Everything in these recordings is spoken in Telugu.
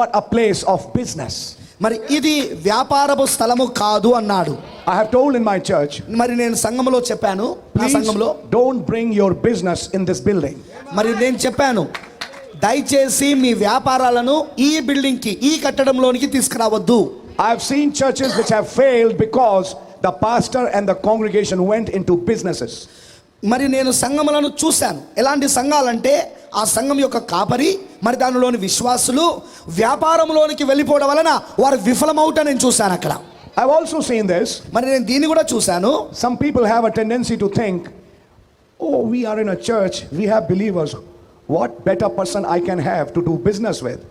not a place of business. మరి ఇది వ్యాపారపు స్థలము కాదు అన్నాడు I have told in my church, మరి నేను సంఘంలో చెప్పాను నా సంఘంలో don't bring your business in this building. మరి నేను చెప్పాను దయచేసి మీ వ్యాపారాలను ఈ బిల్డింగ్కి ఈ కట్టడంలోనికి తీసుకురావద్దు I have seen churches which have failed because the pastor and the congregation went into businesses. మరి నేను సంఘములను చూశాను ఎలాంటి సంఘాలంటే ఆ సంఘం యొక్క కాపరి మరి దానిలోని విశ్వాసులు వ్యాపారంలోనికి వెళ్ళిపోవడం వలన వారు విఫలమవుతా నేను చూశాను అక్కడ. ఐ ఆల్సో సీన్ దిస్ మరి నేను దీన్ని కూడా చూశాను. Some people have a tendency to think oh we are in a church we have believers what better person I can have to do business with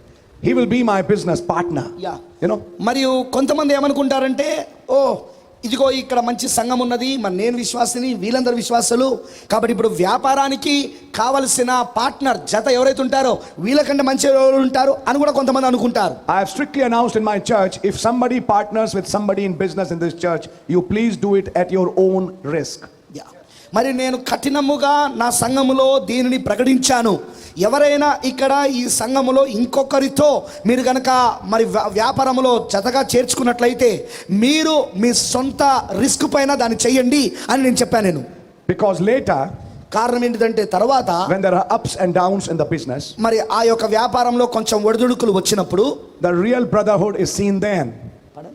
he will be my business partner yeah you know మరియు కొంతమంది ఏమనుకుంటారంటే ఓ ఇదిగో ఇక్కడ మంచి సంఘం ఉన్నది. మరి నేను విశ్వాసిని వీళ్ళందరూ విశ్వాసాలు. కాబట్టి ఇప్పుడు వ్యాపారానికి కావలసిన పార్ట్నర్ జత ఎవరైతే ఉంటారో వీళ్ళకంటే మంచి ఉంటారు అని కూడా కొంతమంది అనుకుంటారు. I strictly announce in my church if somebody partners with somebody in business in this church you please do it at your own risk మరి నేను కఠినముగా నా సంఘములో దీనిని ప్రకటించాను ఎవరైనా ఇక్కడ ఈ సంఘములో ఇంకొకరితో మీరు కనుక మరి వ్యా- వ్యాపారములో జతగా చేర్చుకున్నట్లయితే మీరు మీ సొంత రిస్క్ పైన దాన్ని చెయ్యండి అని నేను చెప్పాను నేను Because later, కారణం ఏంటిదంటే తర్వాత when there are ups and downs in the business, మరి ఆ యొక్క వ్యాపారంలో కొంచెం ఒడిదుడుకులు వచ్చినప్పుడు the real brotherhood is seen then.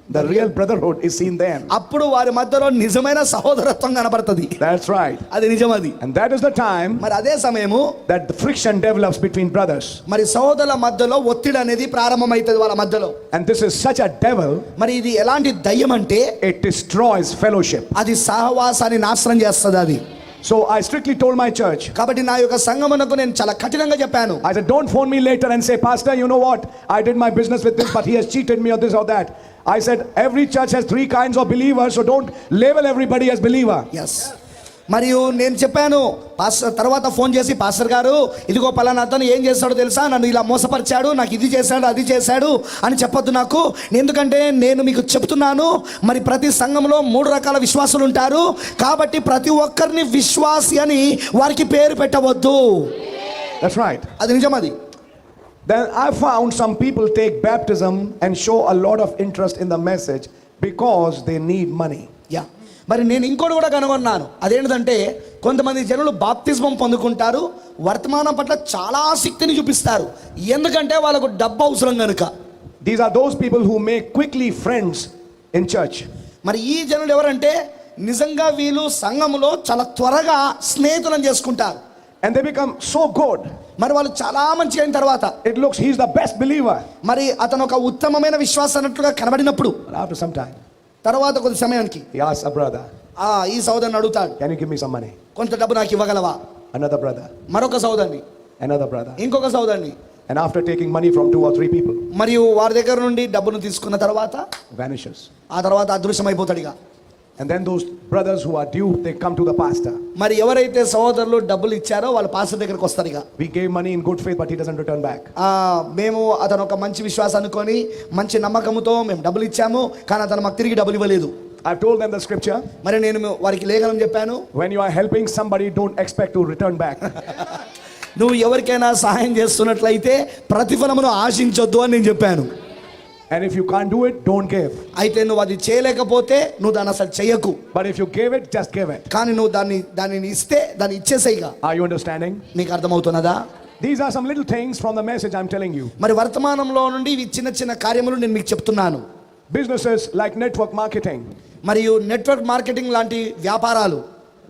The real brotherhood is seen then అప్పుడు వారి మధ్యలో నిజమైన సహోదరత్వం కనబడుతుంది. దట్స్ రైట్ అది నిజం అది and that is the time మరి అదే సమయము that friction develops between brothers మరి సహోదరుల మధ్యలో ఒత్తిడి అనేది ప్రారంభమవుతుంది వాళ్ళ మధ్యలో. And this is such a devil మరి ఇది ఎలాంటి దయ్యం అంటే ఇట్ డిస్ట్రాయ్స్ ఫెలోషిప్ అది సహవాసాన్ని నాశనం చేస్తుంది అది. So I strictly told my church, కాబట్టి నా యొక్క సంగమునకు నేను చాలా కఠినంగా చెప్పాను I said, don't phone me later and say, Pastor, you know what? I did my business with this, but he has cheated me or this or that. I said, every church has three kinds of believers, so don't label everybody as believer. Yes మరియు నేను చెప్పాను పాస్టర్ తర్వాత ఫోన్ చేసి పాస్టర్ గారు ఇదిగో పలానా అతను ఏం చేస్తాడో తెలుసా? నన్ను ఇలా మోసపరిచాడు నాకు ఇది చేశాడు అది చేశాడు అని చెప్పొద్దు నాకు. ఎందుకంటే నేను మీకు చెప్తున్నాను మరి ప్రతి సంఘంలో మూడు రకాల విశ్వాసులు ఉంటారు. కాబట్టి ప్రతి ఒక్కరిని విశ్వాసి అని వారికి పేరు పెట్టవద్దు. That's right. అది నిజం అది. Then I found some people take baptism and show a lot of interest in the message because they need money. Yeah మరి నేను ఇంకోటి కూడా కనుగొన్నాను అదేంటంటే కొంతమంది జనులు బాప్తిజమం పొందుకుంటారు వర్తమానం పట్ల చాలా ఆసక్తిని చూపిస్తారు ఎందుకంటే వాళ్ళకు డబ్బు అవసరం కనుక These are those people who make quickly friends in church. మరి ఈ జనులు ఎవరంటే నిజంగా వీళ్ళు సంఘములో చాలా త్వరగా స్నేహితులను చేసుకుంటారు And they become so good. మరి వాళ్ళు చాలా మంచిగా అయిన తర్వాత It looks he's the best believer. మరి అతను ఒక ఉత్తమమైన విశ్వాసం అన్నట్లుగా కనబడినప్పుడు after some time, తర్వాత కొద్ది సమయానికి asks a brother, ఆ ఈ సోదరుని అడుగుతాడు Can you give me some money? కొంత డబ్బు నాకు ఇవ్వగలవా Another brother, మరొక సోదరుని another brother. ఇంకొక సోదరుని And after taking money from two or three people, మరియు వారి దగ్గర నుండి డబ్బును తీసుకున్న తర్వాత vanishes. ఆ తర్వాత అదృశ్యమైపోతాడు ఇక And then those brothers who are due, they come to the pastor. మరి ఎవరైతే సహోదరులు డబ్బులు ఇచ్చారో వాళ్ళ పాస్టర్ దగ్గరికి వస్తారు ఇక We gave money in good faith, but he doesn't return back. ఆ, మేము అతను ఒక మంచి విశ్వాసం అనుకొని మంచి నమ్మకంతో మేము డబ్బులు ఇచ్చాము కానీ అతను మాకు తిరిగి డబ్బులు ఇవ్వలేదు I've told them the scripture మరి నేను వారికి లేఖనం చెప్పాను when you are helping somebody, don't expect to return back. నువ్వు ఎవరికైనా సహాయం చేస్తున్నట్లయితే ప్రతిఫలమును ఆశించొద్దు అని నేను చెప్పాను and if you can't do it, don't give. అయితే నువ్వు అది చేయలేకపోతే నువ్వు దాన్ని అసలు చెయ్యకు But if you give it, just give it. కానీ నువ్వు దాన్ని దానిని ఇస్తే దాన్ని ఇచ్చేసేయిగా Are you understanding? నీకు అర్థమవుతున్నదా These are some little things from the message I'm telling you. మరి వర్తమానంలో నుండి ఇవి చిన్న చిన్న కార్యములు నేను మీకు చెప్తున్నాను Businesses like network marketing. మరియు నెట్వర్క్ మార్కెటింగ్ లాంటి వ్యాపారాలు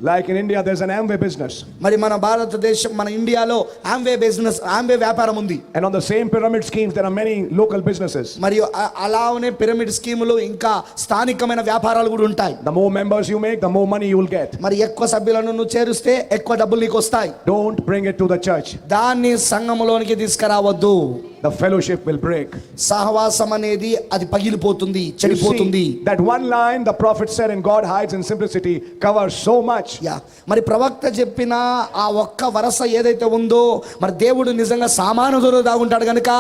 like in India there is an Amway business మరి మన భారతదేశం మన ఇండియాలో ఆంబే బిజినెస్ ఆంబే వ్యాపారం ఉంది. And on the same pyramid scheme there are many local businesses మరియు అలానే పిరమిడ్ స్కీములు ఇంకా స్థానికమైన వ్యాపారాలు కూడా ఉంటాయి. The more members you make the more money you will get మరి ఎక్కువ సభ్యులను ను చేరుస్తే ఎక్కువ డబ్బులు నీకు వస్తాయి. Don't bring it to the church దాన్ని సంఘములోనికి తీసుకురావద్దు. The fellowship will break. సహవాసం అనేది అది పగిలిపోతుంది చెడిపోతుంది that one line the prophet said in God hides in simplicity covers so much. Yeah మరి ప్రవక్త చెప్పిన ఆ ఒక్క వరస ఏదైతే ఉందో మరి దేవుడు నిజంగా సామానుధులు దాగుంటాడు కనుక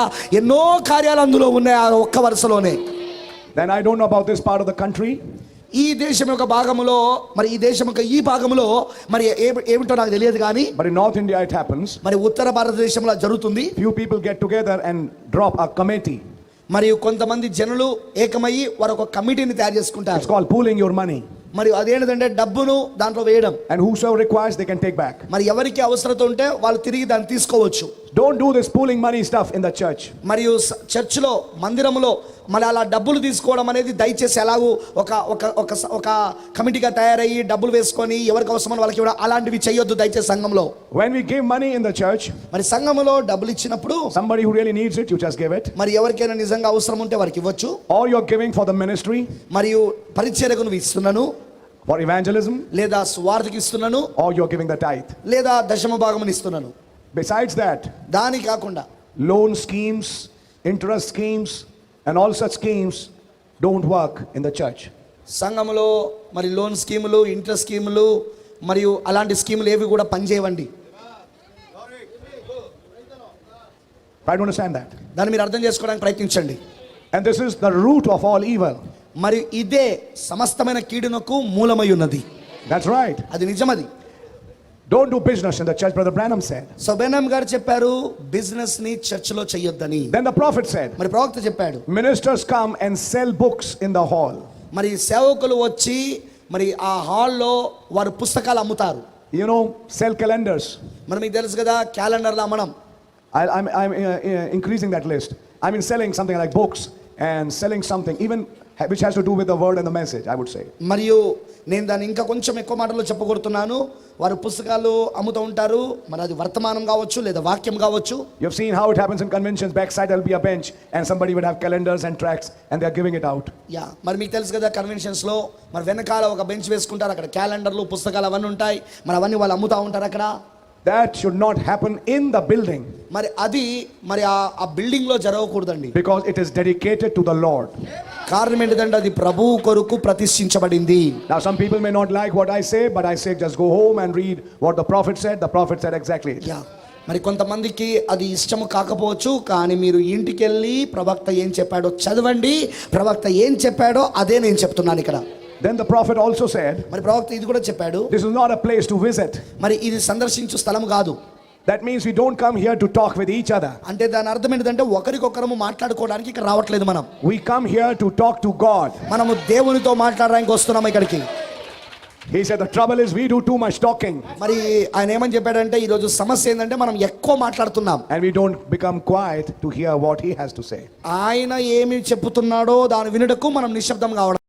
ఎన్నో కార్యాలు అందులో ఉన్నాయి ఆ ఒక్క వరుసలోనే Then I don't know about this part of the country. ఈ దేశం యొక్క భాగములో మరి ఈ దేశం యొక్క ఈ భాగంలో మరి ఏమిటో నాకు తెలియదు కానీ మరి నార్త్ ఇండియా ఇట్ హ్యాపన్స్ మరి ఉత్తర భారతదేశంలో జరుగుతుంది. Few people get together and drop a committee మరియు కొంతమంది జనులు ఏకమయ్యి వారు కమిటీని తయారు చేసుకుంటారు. It's called pooling your money మరి అదేంటంటే డబ్బును దాంట్లో వేయడం. And whosoever requires they can take back మరి ఎవరికి అవసరత ఉంటే వాళ్ళు తిరిగి దాన్ని తీసుకోవచ్చు. Don't do this pooling money stuff in the church మరియు చర్చిలో మందిరములో మరి అలా డబ్బులు తీసుకోవడం అనేది దయచేసి ఎలాగూ ఒక ఒక ఒక ఒక కమిటీగా తయారయ్యి డబ్బులు వేసుకొని ఎవరికి అవసరమని వాళ్ళకి ఇవ్వడం అలాంటివి చేయొద్దు దయచేసి సంఘంలో. When we give money in the church, మరి సంఘములో డబ్బులు ఇచ్చినప్పుడు somebody who really needs it, you just give it. మరి ఎవరికైనా నిజంగా అవసరం ఉంటే వారికి ఇవ్వచ్చు. Or you're giving for the ministry, మరియు పరిచర్యకు నువ్వు ఇస్తున్నాను. for evangelism, లేదా స్వార్థకి ఇస్తున్నాను. or you're giving the tithe. లేదా దశమ భాగముని ఇస్తున్నాను. Besides that, దాని కాకుండా loan schemes, interest schemes, and all such schemes don't work in the church. సంఘములో మరి లోన్ స్కీములు ఇంట్రెస్ట్ స్కీములు మరియు అలాంటి స్కీములు ఏవి కూడా పనిచేయవండి Try to understand that. దాన్ని మీరు అర్థం చేసుకోవడానికి ప్రయత్నించండి And this is the root of all evil. మరి ఇదే సమస్తమైన కీడునకు మూలమై ఉన్నది That's right. అది నిజమది Don't do business in the church, Brother Branham said. సబేనం గారు చెప్పారు బిజినెస్ ని చర్చిలో చెయ్యొద్దని Then the prophet said, మరి ప్రవక్త చెప్పాడు Ministers come and sell books in the hall. మరి సేవకులు వచ్చి మరి ఆ హాల్లో వారు పుస్తకాలు అమ్ముతారు You know, sell calendars. మరి మీకు తెలుసు కదా క్యాలెండర్లు అమ్మడం I, I'm, I'm uh, uh, increasing that list. I mean, selling something like books and selling something, even which has to do with the word and the message, I would say. మరియు నేను దాన్ని ఇంకా కొంచెం ఎక్కువ మాటల్లో చెప్పగొడుతున్నాను వారు పుస్తకాలు అమ్ముతూ ఉంటారు మరి అది వర్తమానం కావచ్చు లేదా వాక్యం కావచ్చు You've seen how it happens in conventions. Backside, there'll be a bench, and somebody would have calendars and tracts, and they're giving it out. Yeah మరి మీకు తెలుసు కదా కన్వెన్షన్స్లో మరి వెనకాల ఒక బెంచ్ వేసుకుంటారు అక్కడ క్యాలెండర్లు పుస్తకాలు అవన్నీ ఉంటాయి మరి అవన్నీ వాళ్ళు అమ్ముతా ఉంటారు అక్కడ That should not happen in the building మరి అది మరి ఆ బిల్డింగ్లో జరగకూడదండి because it is dedicated to the Lord. కారణం ఏంటిదంటే అది ప్రభువు కొరకు ప్రతిష్ఠించబడింది Now, some people may not like what I say, but I say just go home and read what the prophet said. The prophet said exactly. it. Yeah మరి కొంతమందికి అది ఇష్టము కాకపోవచ్చు కానీ మీరు ఇంటికి వెళ్ళి ప్రవక్త ఏం చెప్పాడో చదవండి ప్రవక్త ఏం చెప్పాడో అదే నేను చెప్తున్నాను ఇక్కడ Then the prophet also said, మరి ప్రవక్త ఇది కూడా చెప్పాడు This is not a place to visit. మరి ఇది సందర్శించు స్థలం కాదు That means we don't come here to talk with each other. అంటే దాని అర్థం ఏంటంటే ఒకరికొకరము మాట్లాడుకోవడానికి ఇక్కడ రావట్లేదు మనం We come here to talk to God. మనము దేవునితో మాట్లాడడానికి వస్తున్నాం ఇక్కడికి He said, The trouble is, we do too much talking మరి ఆయన ఏమని చెప్పాడంటే ఈరోజు సమస్య ఏంటంటే మనం ఎక్కువ మాట్లాడుతున్నాం and we don't become quiet to hear what He has to say. ఆయన ఏమి చెప్పుతున్నాడో దాని వినుటకు మనం నిశ్శబ్దం కావడం